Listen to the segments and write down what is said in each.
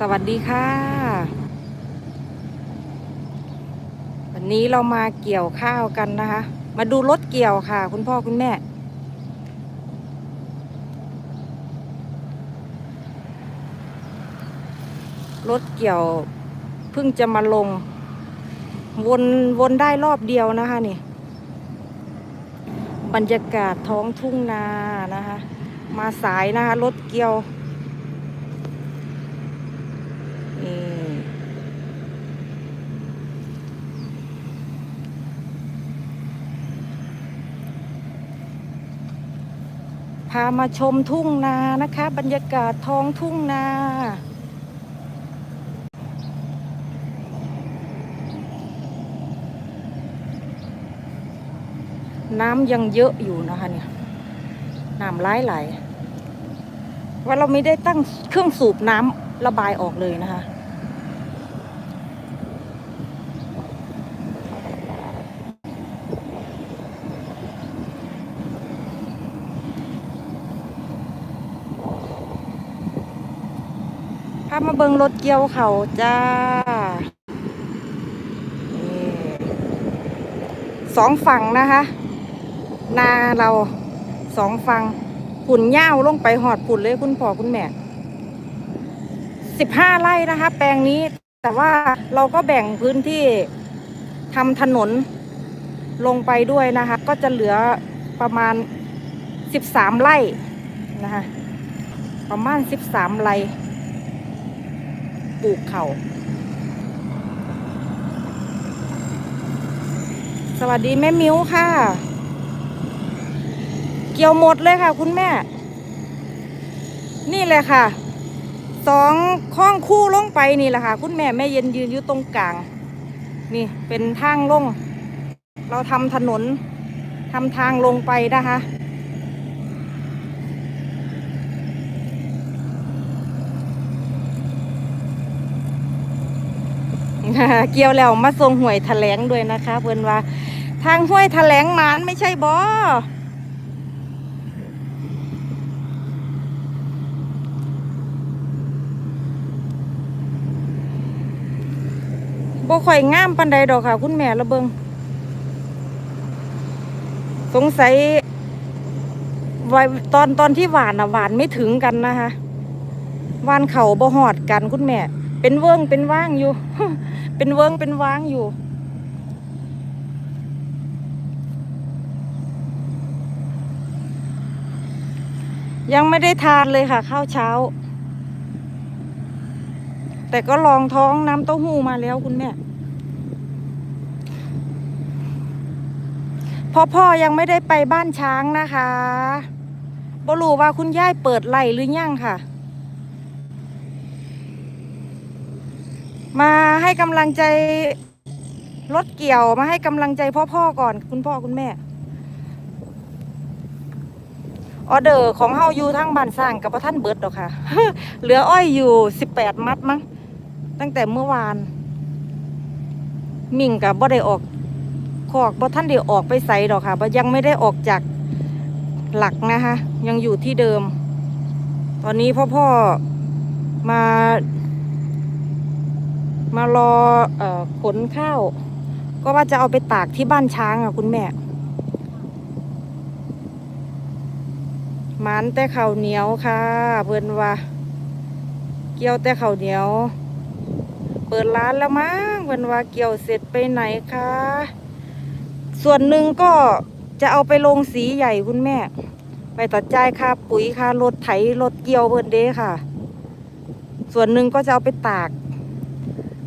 สวัสดีค่ะ วันนี้เรามาเกี่ยวข้าวกันนะคะ มาดูรถเกี่ยวค่ะ คุณพ่อคุณแม่ รถเกี่ยวเพิ่งจะมาลง วนวนได้รอบเดียวนะคะนี่ บรรยากาศท้องทุ่งนานะคะ มาสายนะคะ รถเกี่ยวามาชมทุ่งนานะคะ บรรยากาศท้องทุ่งนาน้ำยังเยอะอยู่นะคะเนี่ยน้ำไหลไหลว่าเราไม่ได้ตั้งเครื่องสูบน้ำระบายออกเลยนะคะ เบิงรถเกี่ยวเขาจ้าสองฝั่งนะคะ นาเราสองฝั่งหุ่นเง่าลงไปหอดผุนเลยคุณพ่อคุณแม่สิบห้าไร่นะคะ แปลงนี้แต่ว่าเราก็แบ่งพื้นที่ทำถนนลงไปด้วยนะคะ ก็จะเหลือประมาณสิบสามไร่นะคะประมาณสิบสามไร่ ปลูกเขาสวัสดีแม่มิ้วค่ะ เกี่ยวหมดเลยค่ะ คุณแม่ นี่เลยค่ะสองข้องคู่ลงไปนี่แหละค่ะ คุณแม่แม่เย็นยืนอยู่ตรงกลาง นี่เป็นทางลง เราทำถนนทำทางลงไปนะคะ เกี่ยวแล้วมาทรงห่วยแถลงด้วยนะคะ เพื่อนว่า ทางห้วยแถลงมานไม่ใช่บอบ่ค่อยงามปันใดดอกค่ะ คุณแม่ละเบิง สงสัยไวตอนตอนที่หวานอะหวานไม่ถึงกันนะคะหวานเขาบ่หอดกันคุณแม่ เป็นเวิงเป็นว่างอยู่ เป็นเวิงเป็นว่างอยู่ ยังไม่ได้ทานเลยค่ะ ข้าวเช้า แต่ก็ลองท้องน้ำเต้าหู้มาแล้วคุณแม่พ่อพ่อยังไม่ได้ไปบ้านช้างนะคะบรู้ว่าคุณย่ายเปิดไหลหรือยังค่ะ มา ให้กำลังใจรถเกี่ยวมาให้กำลังใจพ่อพ่อก่อน คุณพ่อคุณแม่ ออเดอร์ของเฮาอยู่ทั้งบ้านสร้างกับพระท่านเบิดดอกค่ะ เหลืออ้อยอยู่สิบแปดมัดมั้งตั้งแต่เมื่อวาน มิ่งกับบ่ได้ออกคอกบ่ท่านได้ออกไปใส่ดอกค่ะบ่ยังไม่ได้ออกจากหลักนะคะ ยังอยู่ที่เดิม ตอนนี้พ่อพ่อมา มารออขนข้าว ก็ว่าจะเอาไปตากที่บ้านช้างอะคุณแม่มันแต่ข้าวเหนียวค่ะเพิ่นว่า เกี่ยวแต่ข้าวเหนียว เปิดร้านแล้วมั้งเพิ่นว่าเกี่ยวเสร็จไปไหนคะส่วนหนึ่งก็จะเอาไปลงสีใหญ่คุณแม่ ไปตัดจ่ายค่าปุ๋ยค่ารถไถรถเกี่ยวเพิ่นเด้ค่ะ ส่วนหนึ่งก็จะเอาไปตาก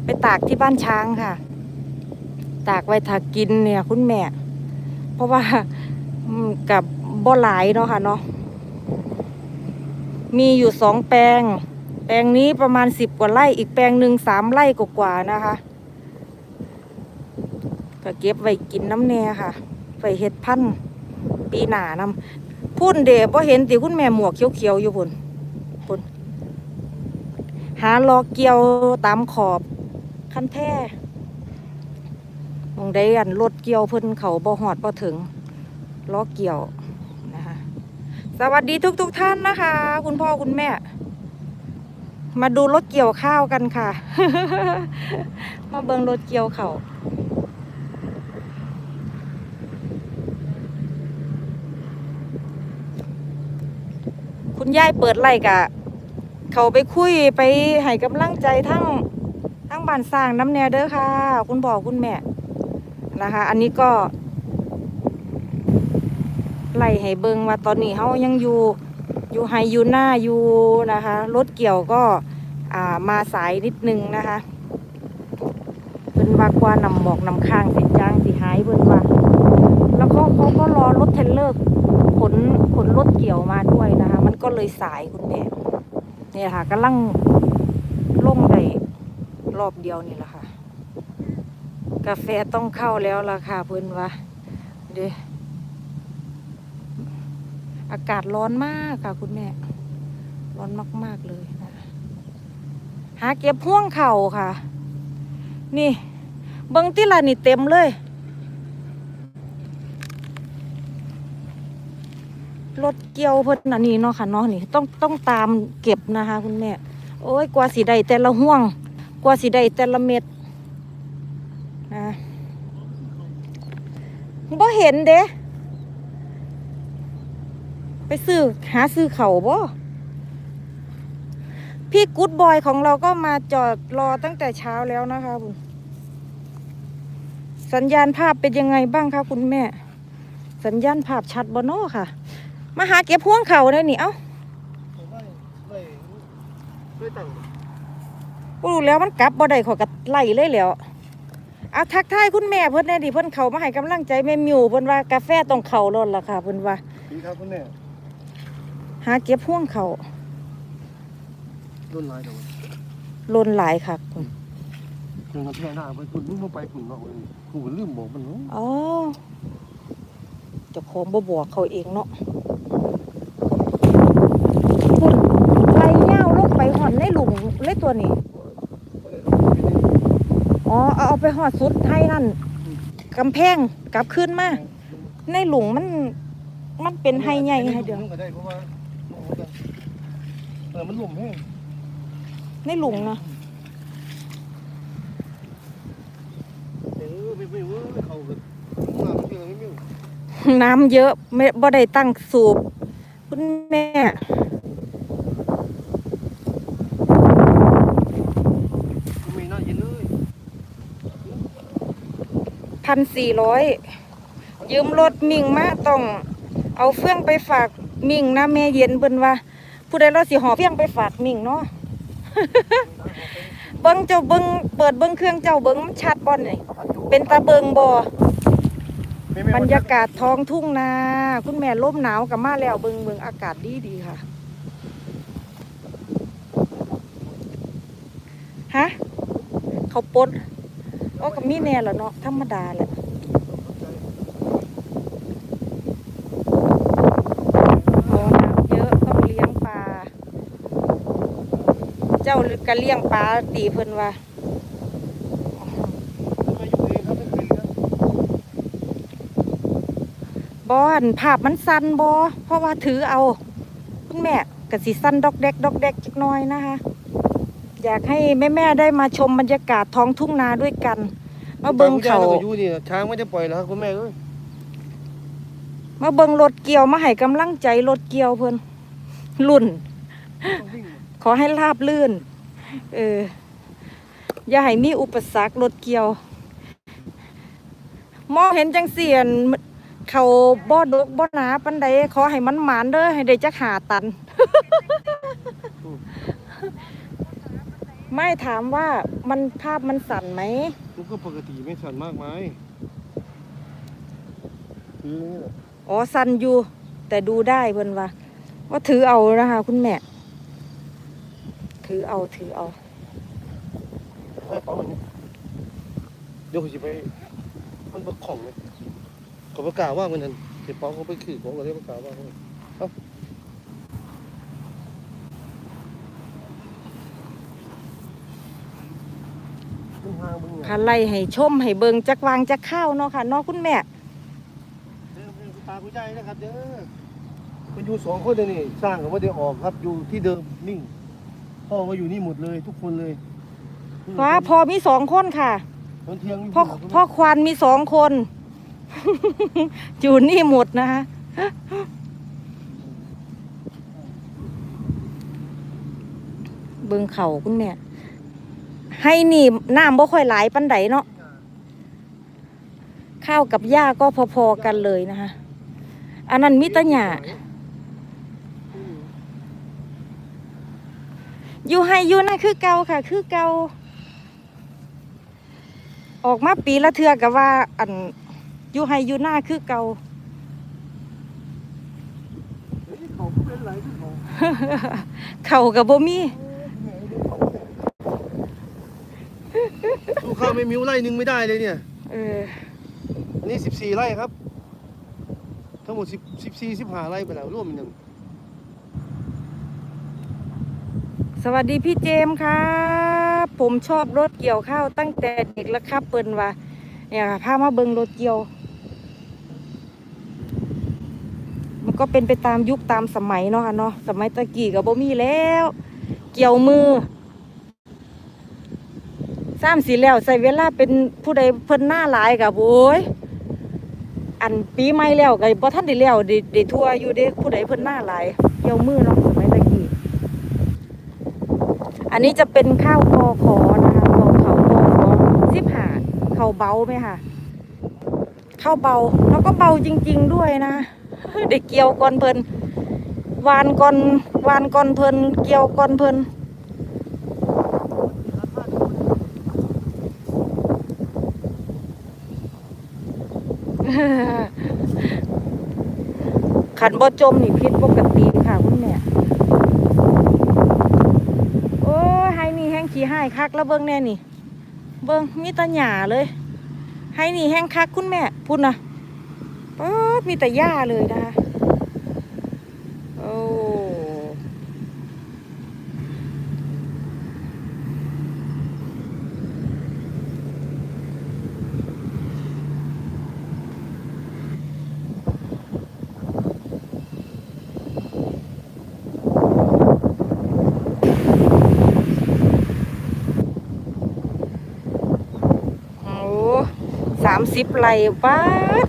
ไปตากที่บ้านช้างค่ะ ตากไว้ถากินเนี่ยคุณแม่ เพราะว่ากับบ่หลายเนาะค่ะเนาะมีอยู่สองแปลง แปลงนี้ประมาณสิบกว่าไร่ อีกแปลงหนึ่งสามไร่กว่าๆนะคะ ก็เก็บไว้กินน้ำแน่ค่ะไว้เห็ดพันธุ์ปีหนานำพุ่นเดบ่เห็นติคุณแม่หมวกเขียวๆอยู่พุ่นพุ่นหาลอกเกี่ยวตามขอบ คันแท้มองได้อันรถเกี่ยวเพิ่นเขาบ่หอดบ่ถึงล้อเกี่ยวนะคะสวัสดีทุกๆทท่านนะคะ คุณพ่อคุณแม่ มาดูรถเกี่ยวข้าวกันค่ะ มาเบิงรถเกี่ยวเขาคุณยายเปิดไล่กะ เขาไปคุยไปให้กำลังใจทั้ง ทั้งบ้านสร้างน้ำแนวเด้อค่ะ คุณพ่อคุณแม่นะคะ อันนี้ก็ไล่ให้เบิงว่าตอนนี้เขายังอยู่อยู่ไฮอยู่หน้าอยู่นะคะรถเกี่ยวก็ามาสายนิดนึงนะคะเพิ่นว่ากว่านำหมอกนำข้างสิจ้างสิหายเพิ่นว่าแล้วก็เขาก็รอรถเทรลเลอร์ขนขนรถเกี่ยวมาด้วยนะคะ มันก็เลยสายคุณแม่เนี่ยค่ะกำลังลงได้ รอบเดียวนี่แหละค่ะ กาแฟต้องเข้าแล้วล่ะค่ะเพิ่นว่าเด้อากาศร้อนมากค่ะคุณแม่ ร้อนมาก ๆ เลยนะหาเก็บพ่วงเข่าค่ะ นี่เบิ้งที่ละนี่เต็มเลย รถเกี่ยวเพิ่นอันนี้เนาะค่ะเนาะนี่ต้องต้องตามเก็บนะคะ คุณแม่ โอ้ยกว่าสีใดแต่ละห่วง กว่าสีใดแต่ละเม็ดนะบ่เห็นเด้ ไปซื้อหาซื้อเขาบ่พี่กู๊ดบอยของเราก็มาจอดรอตั้งแต่เช้าแล้วนะคะคุณสัญญาณภาพเป็นยังไงบ้างคะคุณแม่ สัญญาณภาพชัดบ่เนอค่ะ มาหาเก็บพ่วงเขาได้นี่เอ้าไม่ไม่ไม่ตั้ง รู้แล้วมันกลับบ่ได้ขอยก็ไล่เลยแหล้วเอาทักทายคุณแม่เพิ่นแน่ดิเพิ่นเขามาให้กำลังใจแม่มิวเพิ่นว่ากาแฟต้องเขาล้นล่ะค่ะเพิ่นว่า ดีครับคุณแม่หาเก็บพ่วงเขารุ่นลายเดี๋ยวล้นหลายค่ะยังทำแค่หน้าไปคุณมึงมาไปคุณเนาะกูลืมบอกมันเนาะอ๋อเจ้าของบ่บอกเขาเองเนาะพุ่นไล่เงาวลงไปหอดในหลุมเลยตัวนี้ อ๋อเอาเอาไปหอดสุดไทยนั่นกำแพงกลับขึ้นมา ในหลุมมัน มันเป็นไฮใหญ่ไฮเดียวก็ได้เพราะว่าเออมันหลุมแห้งในหลุมนะเออไม่ไม่เว้ยเขาแบบน้ำเยอะไม่มีน้ำเยอะไม่บ่ได้ตั้งสูบ คุณแม่ไม่น่าเย็นเลย พันสี่ร้อยยืมรถมิ่งมาต้องเอาเฟื่องไปฝากมิ่งนะแม่เย็นเบิ่นว่า ผู้ใดเราสิหอบเฟื่องไปฝากมิ่งเนาะเบิ้งเจ้าเบิ้งเปิดเบิ้งเครื่องเจ้าเบิ้งมันชัดบ่นี่เป็นตาเบิงบ่บรรยากาศท้องทุ่งนาคุณแม่ลมหนาวกับมาแล้วเบิ้งเบิ้งอากาศดีดีๆค่ะฮะเขาวปด โอ้กับมีแน่ละเนาะธรรมดาแหละโอ้น้ำเยอะต้องเลี้ยงปลาเจ้าก็เลี้ยงปลาตีเพิ่นว่าบอนภาพมันสั้นบอเพราะว่าถือเอา คุณแม่กสิสั้นดอกแดกดอกแดกจักน้อยนะคะ อยากให้แม่ๆได้มาชมบรรยากาศท้องทุ่งนาด้วยกันมาเบิงเขา อยู่นี่ช้างไม่ได้ปล่อยแล้วครับคุณแม่เอ้ยมาเบิงรถเกี่ยวมาให้กำลังใจรถเกี่ยวเพิ่นลุ่นต้องวิ่งขอให้ราบลื่น เออ อย่าให้มีอุปสรรครถเกี่ยว มองเห็นจังเสียน เขาบ่ดกบ่หนาปันใดขอให้มันหมานเด้อให้ได้จักหาตัน ไม่ถามว่ามันภาพมันสั่นไหม มันก็ปกติไม่สั่นมากมายคือนี่แหละอ๋อสั่นอยู่ แต่ดูได้เพิ่นว่าว่าถือเอานะคะ คุณแม่ ถือเอาถือเอา ให้เป๋ามันนี่เดี๋ยวเขาจะไป มันประของเลยเขาประกาศว่ามันนั่นเก็บเป๋าเขาไปขือของเขาได้ประกาศว่าเขาเอ้ามันห่างมึงไง ค่ะไล่ให้ชมให้เบิงจักวางจักข้าวเนาะค่ะเนาะคุณแม่เด้อเด้อคุณตาคุณยายนะครับเด้อมันอยู่สองคนเดี๋ยวนี่สร้างกับว่าเดี๋ยวออกครับอยู่ที่เดิมนิ่งพ่อก็อยู่นี่หมดเลยทุกคนเลยว้าพอมีสองคนค่ะตอนเที่ยงมีพ่อผู้หญิงพ่อควานมีสองคน อยู่นี่หมดนะคะเบิ่งเขาคุณแม่ ให้นี่น้ำบ่ค่อยไหลายปันไดเนาะข้าวกับหญ้าก็พอๆกันเลยนะคะอันนั้นมิตรหยาอยู่ให้อยู่นะคือเก่าค่ะ คือเก่าออกมาปีละเทือกับว่า อันอยู่ให้อยู่หน้าคือเก่าเฮ้ยเขาก็เป็นไรที่เขาเขากับบ่มี ข้าวไม่มิ้วไร่หนึงไม่ได้เลยเนี่ย เออ อันนี้สิบสี่ไร่ครับ ทั้งหมดสิบสิบสี่สิบห้าไร่ไปแล้วร่วมกันสวัสดีพี่เจมส์ครับ ผมชอบรถเกี่ยวข้าวตั้งแต่เด็กแล้วครับเปิ้นว่าเนี่ยค่ะพามาเบิงรถเกี่ยว มันก็เป็นไปตามยุคตามสมัยเนาะค่ะเนาะสมัยตะกี้กับบ่มีแล้ว เกี่ยวมือ สามสีแล้วใส่เวลาเป็นผู้ใดเพิ่นหน้าหลายกับโอ้ยอันปีใหม่แล้วก็บ่ทันได้แล้วได้ได้ทั่วอยู่เด้ผู้ใดเพิ่นหน้าหลายเกี่ยวมือเนาะสมัยตะกี้อันนี้จะเป็นข้าวกอขอนะคะกอเขากอขอสิบหาเขาเบาไหมคะข้าวเบาแล้วก็เบาจริง ๆด้วยนะเด็กเกี่ยวก่อนเพลินวานก่อนวานก่อนเพลินเกี่ยวก่อนเพลิน ขันบ่จมนี่พิษปกติค่ะคุณแม่โอ้ยไฮนี่แห้งขี้ให้คักแล้วเบิ้งแน่นี่ เบิ้งมีแตาหญ้าเลยไฮนี่แห้งคักคุณแม่พูดนะป๊บมีแต่หญ้าเลยนะคะโอ้โห สิบไร่ป้า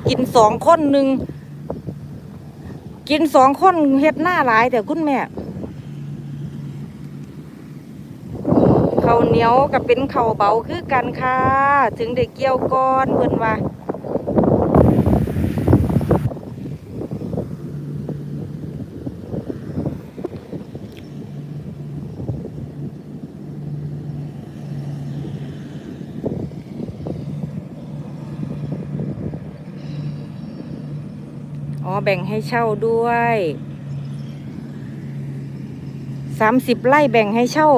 กินสองคนหนึ่งกินสองคนเฮ็ดหน้าหลายแต่คุณแม่เขาเหนียวกับเป็นเข่าเบาคือกันค่ะ ถึงได้เกี่ยวก้อนเพิ่นว่า อ๋อ แบ่งให้เช่าด้วยสามสิบไร่แบ่งให้เช่า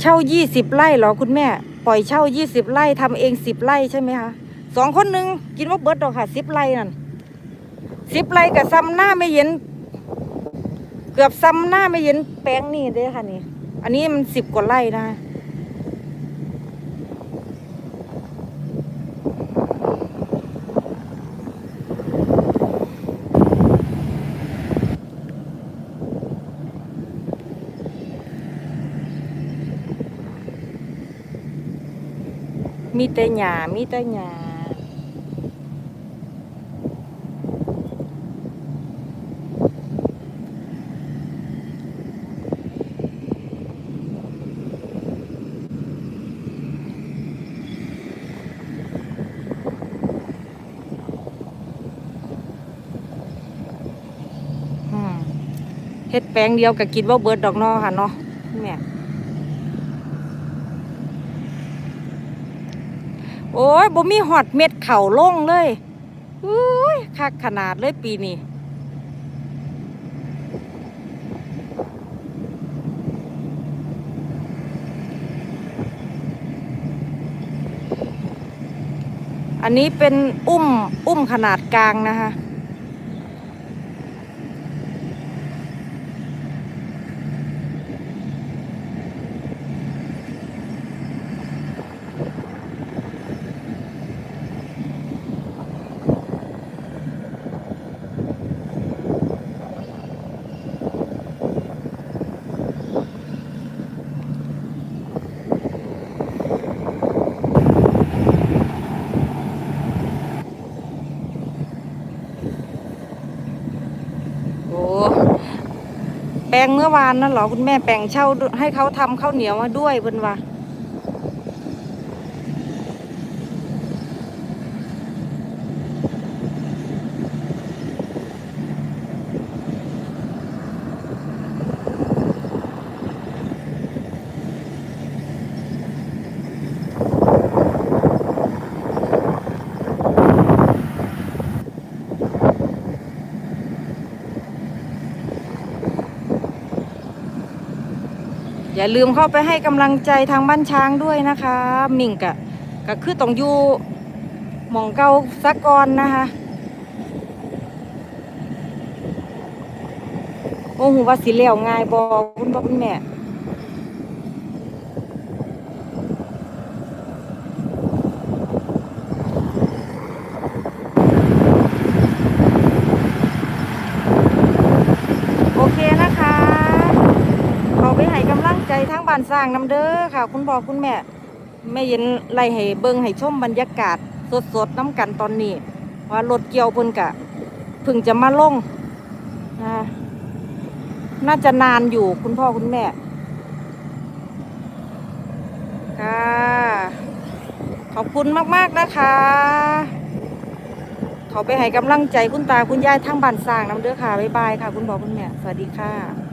เช่ายี่สิบไร่เหรอคุณแม่ ปล่อยเช่ายี่สิบไร่ทำเองสิบไร่ใช่ไหมคะสองคนหนึ่งกินว่าเบิร์ดดอกค่ะสิบไร่นั่นสิบไร่กับซ้ำหน้าไม่เห็น เกือบซ้ำหน้าไม่เห็นแปลงนี่เด้ค่ะนี่ อันนี้มันสิบกว่าไร่นะ มีแต่หญ้ามีแต่หญ้าอืมเฮ็ดแปลงเดียวก็กินว่าเบิดดอกเนอค่ะเนาะแม่ โอ้ยบ่มีหอดเม็ดเข่าลงเลยอุ้ยคักขนาดเลยปีนี้อันนี้เป็นอุ้มอุ้มขนาดกลางนะคะ อ แป ลงเมื่อวานนั่นเหรอคุณแม่แปลงเช่าให้เขาทำข้าวเหนียวมาด้วยเพิ่นว่า ลืมเข้าไปให้กำลังใจทางบ้านช้างด้วยนะคะ มิงกะก็คือต้องอยู่หมองเก่าสักก่อนนะคะโอ้โหว่าสิเลี้ยวง่ายบอคุณพ่อคุณแม่ โอเคนะคะ เขาไปให้กำลังใจ ทางน้ำเด้อค่ะ คุณพ่อคุณแม่แม่เย็นไล่ให้เบิ่งให้ชมบรรยากาศ สดๆน้ำกันตอนนี้ว่ารถเกี่ยวเพิ่นกะพิ่งจะมาลงนะน่าจะนานอยู่คุณพ่อคุณแม่ค่ะขอบคุณมากๆนะคะ เขาไปให้กำลังใจคุณตาคุณยายทั้งบ้านสร้างน้ำเด้อค่ะบ๊ายบายค่ะ คุณพ่อคุณแม่สวัสดีค่ะ